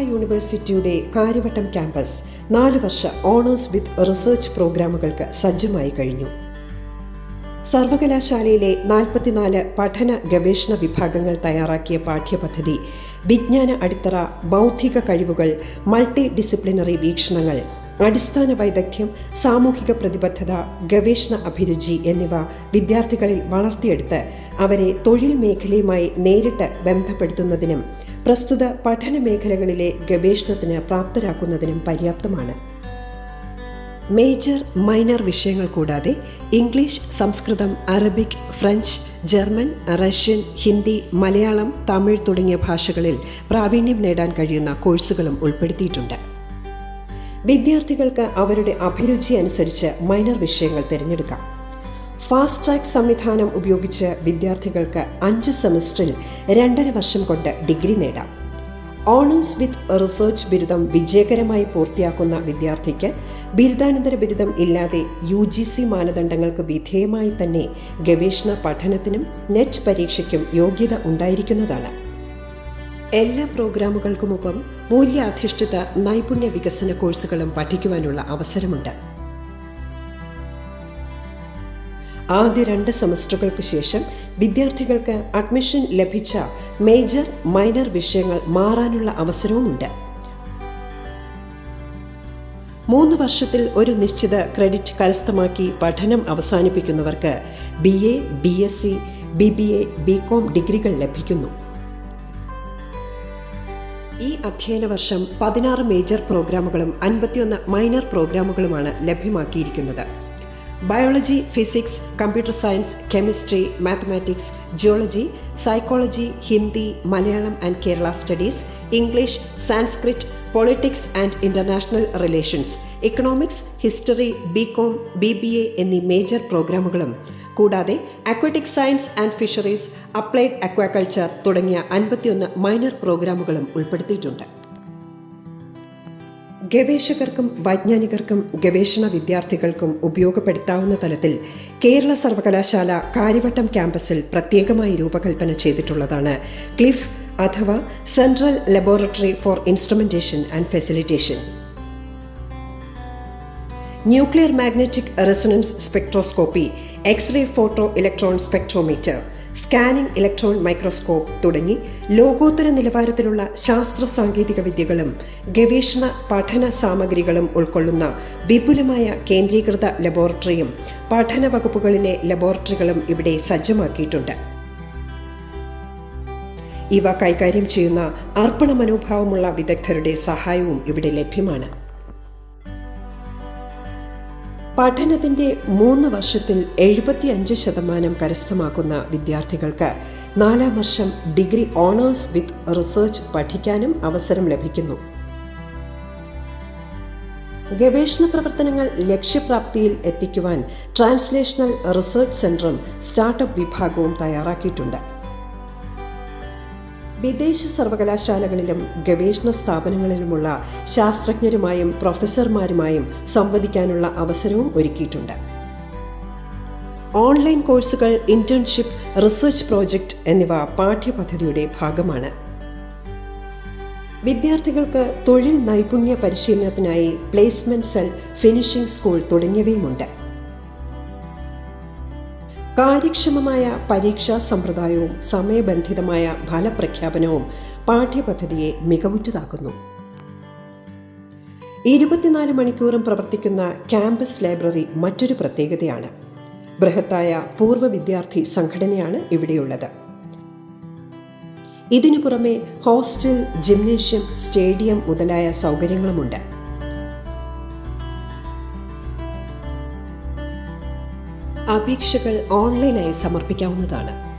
യൂണിവേഴ്സിറ്റിയുടെ കാര്യവട്ടം ക്യാമ്പസ് നാല് വർഷ honours with research പ്രോഗ്രാമുകൾക്ക് സജ്ജമായി കഴിഞ്ഞു. സർവകലാശാലയിലെ നാൽപ്പത്തിനാല് പഠന ഗവേഷണ വിഭാഗങ്ങൾ തയ്യാറാക്കിയ പാഠ്യപദ്ധതി വിജ്ഞാന അടിത്തറ ബൗദ്ധിക കഴിവുകൾ മൾട്ടി ഡിസിപ്ലിനറി വീക്ഷണങ്ങൾ അടിസ്ഥാന വൈദഗ്ധ്യം സാമൂഹിക പ്രതിബദ്ധത ഗവേഷണ അഭിരുചി എന്നിവ വിദ്യാർത്ഥികളിൽ വളർത്തിയെടുത്ത് അവരെ തൊഴിൽ മേഖലയുമായി നേരിട്ട് ബന്ധപ്പെടുത്തുന്നതിനും പ്രസ്തുത പഠന മേഖലകളിലെ ഗവേഷണത്തിന് പ്രാപ്തരാക്കുന്നതിനും പര്യാപ്തമാണ്. മേജർ മൈനർ വിഷയങ്ങൾ കൂടാതെ ഇംഗ്ലീഷ് സംസ്കൃതം Arabic French German Russian Hindi Malayalam Tamil തുടങ്ങിയ ഭാഷകളിൽ പ്രാവീണ്യം നേടാൻ കഴിയുന്ന കോഴ്സുകളും ഉൾപ്പെടുത്തിയിട്ടുണ്ട്. വിദ്യാർത്ഥികൾക്ക് അവരുടെ അഭിരുചി അനുസരിച്ച് മൈനർ വിഷയങ്ങൾ തിരഞ്ഞെടുക്കാം. ഫാസ്റ്റ് ട്രാക്ക് സംവിധാനം ഉപയോഗിച്ച് വിദ്യാർത്ഥികൾക്ക് അഞ്ച് സെമസ്റ്ററിൽ രണ്ടര വർഷം കൊണ്ട് ഡിഗ്രി നേടാം. ഓണേഴ്സ് വിത്ത് റിസർച്ച് ബിരുദം വിജയകരമായി പൂർത്തിയാക്കുന്ന വിദ്യാർത്ഥിക്ക് ബിരുദാനന്തര ബിരുദം ഇല്ലാതെ യു ജി സി മാനദണ്ഡങ്ങൾക്ക് വിധേയമായി തന്നെ ഗവേഷണ പഠനത്തിനും നെറ്റ് പരീക്ഷയ്ക്കും യോഗ്യത ഉണ്ടായിരിക്കുന്നതാണ്. എല്ലാ പ്രോഗ്രാമുകൾക്കുമൊപ്പം മൂല്യാധിഷ്ഠിത നൈപുണ്യ വികസന കോഴ്സുകളും പഠിക്കുവാനുള്ള അവസരമുണ്ട്. ആദ്യ രണ്ട് സെമസ്റ്ററുകൾക്ക് ശേഷം വിദ്യാർത്ഥികൾക്ക് അഡ്മിഷൻ ലഭിച്ച മേജർ മൈനർ വിഷയങ്ങൾ മാറാനുള്ള അവസരവുമുണ്ട്. മൂന്ന് വർഷത്തിൽ ഒരു നിശ്ചിത ക്രെഡിറ്റ് കരസ്ഥമാക്കി പഠനം അവസാനിപ്പിക്കുന്നവർക്ക് B A B S C B B A B com ഡിഗ്രികൾ ലഭിക്കുന്നു. ഈ അധ്യയന വർഷം പതിനാറ് മേജർ പ്രോഗ്രാമുകളും അൻപത്തിയൊന്ന് മൈനർ പ്രോഗ്രാമുകളുമാണ് ലഭ്യമാക്കിയിരിക്കുന്നത്. Biology physics computer science chemistry mathematics geology psychology Hindi Malayalam and Kerala studies English Sanskrit politics and international relations economics history B com B B A എന്നീ major പ്രോഗ്രാമുകളും. കൂടാതെ aquatic science and fisheries applied aquaculture തുടങ്ങിയ അൻപത്തിയൊന്ന് minor പ്രോഗ്രാമുകളും ഉൾപ്പെടുത്തിയിട്ടുണ്ട്. ഗവേഷകർക്കും വൈജ്ഞാനികർക്കും ഗവേഷണ വിദ്യാർത്ഥികൾക്കും ഉപയോഗപ്പെടുത്താവുന്ന തലത്തിൽ കേരള സർവകലാശാല കാര്യവട്ടം ക്യാമ്പസിൽ പ്രത്യേകമായി രൂപകൽപ്പന ചെയ്തിട്ടുള്ളതാണ്. ക്ലിഫ് അഥവാ central laboratory for instrumentation and facilitation. Nuclear magnetic resonance spectroscopy X ray photoelectron spectrometer scanning electron microscope തുടങ്ങി ലോകോത്തര നിലവാരത്തിലുള്ള ശാസ്ത്ര സാങ്കേതിക വിദ്യകളും ഗവേഷണ പഠന സാമഗ്രികളും ഉൾക്കൊള്ളുന്ന വിപുലമായ കേന്ദ്രീകൃത ലബോറട്ടറിയും പഠന വകുപ്പുകളിലെ ലബോറട്ടറികളും ഇവിടെ സജ്ജമാക്കിയിട്ടുണ്ട്. ഇവ കൈകാര്യം ചെയ്യുന്ന അർപ്പണ മനോഭാവമുള്ള വിദഗ്ധരുടെ സഹായവും ഇവിടെ ലഭ്യമാണ്. പഠനത്തിന്റെ മൂന്ന് വർഷത്തിൽ എഴുപത്തിയഞ്ച് ശതമാനം കരസ്ഥമാക്കുന്ന വിദ്യാർത്ഥികൾക്ക് നാലാം വർഷം ഡിഗ്രി ഓണേഴ്സ് വിത്ത് റിസർച്ച് പഠിക്കാനും അവസരം ലഭിക്കുന്നു. ഗവേഷണ പ്രവർത്തനങ്ങൾ ലക്ഷ്യപ്രാപ്തിയിൽ എത്തിക്കുവാൻ ട്രാൻസ്ലേഷണൽ റിസർച്ച് സെന്ററും സ്റ്റാർട്ടപ്പ് വിഭാഗവും തയ്യാറാക്കിയിട്ടുണ്ട്. വിദേശ സർവകലാശാലകളിലും ഗവേഷണ സ്ഥാപനങ്ങളിലുമുള്ള ശാസ്ത്രജ്ഞരുമായും പ്രൊഫസർമാരുമായും സംവദിക്കാനുള്ള അവസരവും ഒരുക്കിയിട്ടുണ്ട്. ഓൺലൈൻ കോഴ്സുകൾ ഇന്റേൺഷിപ്പ് റിസർച്ച് പ്രോജക്റ്റ് എന്നിവ പാഠ്യപദ്ധതിയുടെ ഭാഗമാണ്. വിദ്യാർത്ഥികൾക്ക് തൊഴിൽ നൈപുണ്യ പരിശീലനത്തിനായി പ്ലേസ്മെന്റ് സെൽ ഫിനിഷിംഗ് സ്കൂൾ തുടങ്ങിയവയുമുണ്ട്. കാര്യക്ഷമമായ പരീക്ഷാ സമ്പ്രദായവും സമയബന്ധിതമായ ഫലപ്രഖ്യാപനവും പാഠ്യപദ്ധതിയെ മികവുറ്റതാക്കുന്നു. ഇരുപത്തിനാല് മണിക്കൂറും പ്രവർത്തിക്കുന്ന ക്യാമ്പസ് ലൈബ്രറി മറ്റൊരു പ്രത്യേകതയാണ്. ബൃഹത്തായ പൂർവ വിദ്യാർത്ഥി സംഘടനയാണ് ഇവിടെയുള്ളത്. ഇതിനു പുറമെ ഹോസ്റ്റൽ ജിംനേഷ്യം സ്റ്റേഡിയം മുതലായ സൗകര്യങ്ങളുമുണ്ട്. അപേക്ഷകൾ ഓൺലൈനായി സമർപ്പിക്കാവുന്നതാണ്.